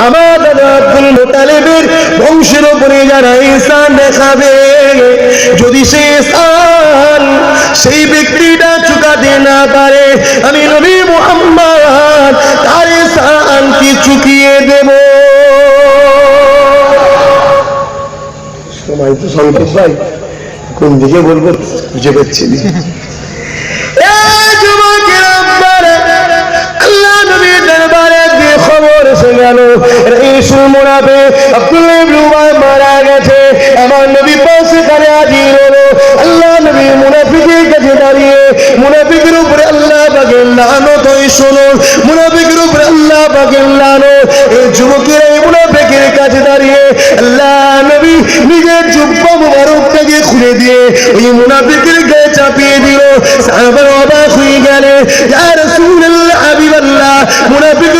আমার দাদা আব্দুল মোতালেবের বংশের উপরে যারা ইসান দেখাবে যদি সে ইসান সেই ব্যক্তিটা চুকাতে না পারে আমি নবী মোহাম্মদ তার ইসানকে চুকিয়ে দেব? সময় তো সংকেত ভাই কোন দিকে বলব বুঝে পাচ্ছি না। মুনাফে আব্দুল্লাহ ইবনে উবাই মারা গেছে। আমার নবী পাশ সেখানে হাজির হলো। আল্লাহ নবী মুনাফিকের কাছে দাঁড়িয়ে মুনাফিকের উপরে আল্লাহ পাকের লানত ওই শোনো। মুনাফিকের উপরে আল্লাহ পাকের লানত। এই যুবকেরা, এই মুনাফিকের কাছে দাঁড়িয়ে আল্লাহ নবী নিজের জুব্বা মুবারকটাকে খুলে দিয়ে ওই মুনাফিকের গায়ে চাপিয়ে দিল। সাহাবার অবাক হয়ে গেলে, ইয়া রাসূলুল্লাহ, হাবিবাল্লাহ মুনাফিকের উপরে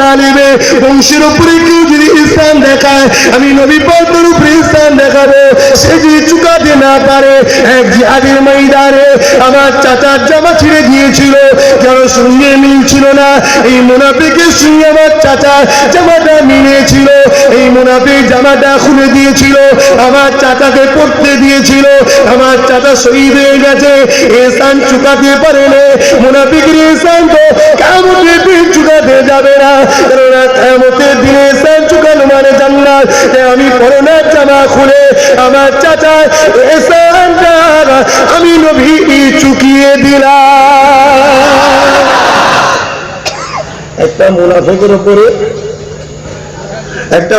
আব্দুল বংশের উপরে কেউ যদি ইসলাম দেখায়, আমি নবী পদ্মের উপরে ইসলাম দেখাবো। সে যদি চুকাতে না পারে, এক জিহাদের ময়দানে আমার চাচার জামা ছিঁড়ে দিয়েছিল যেন সঙ্গে মিলছিল না? এই মুনাফিকের সঙ্গে আমার চাচা জামাটা মিলেছিল। এই মুনাফিক জামাটা খুলে দিয়েছিল, আমার চাচাকে পড়তে দিয়েছিল। আমার চাচা শহীদ হয়ে গেছে এসান চুকাতে পারে না মুনাফিকের এসান তো কামতের দিন যাবে না। কেননা কেমতের দিনে এসান চুকানো মানে জান্নাত আমি করোনার জামা খুলে আমার চাচা আমি নবী চুকিয়ে দিলাম। একটা মুনাফেকের উপরে একটা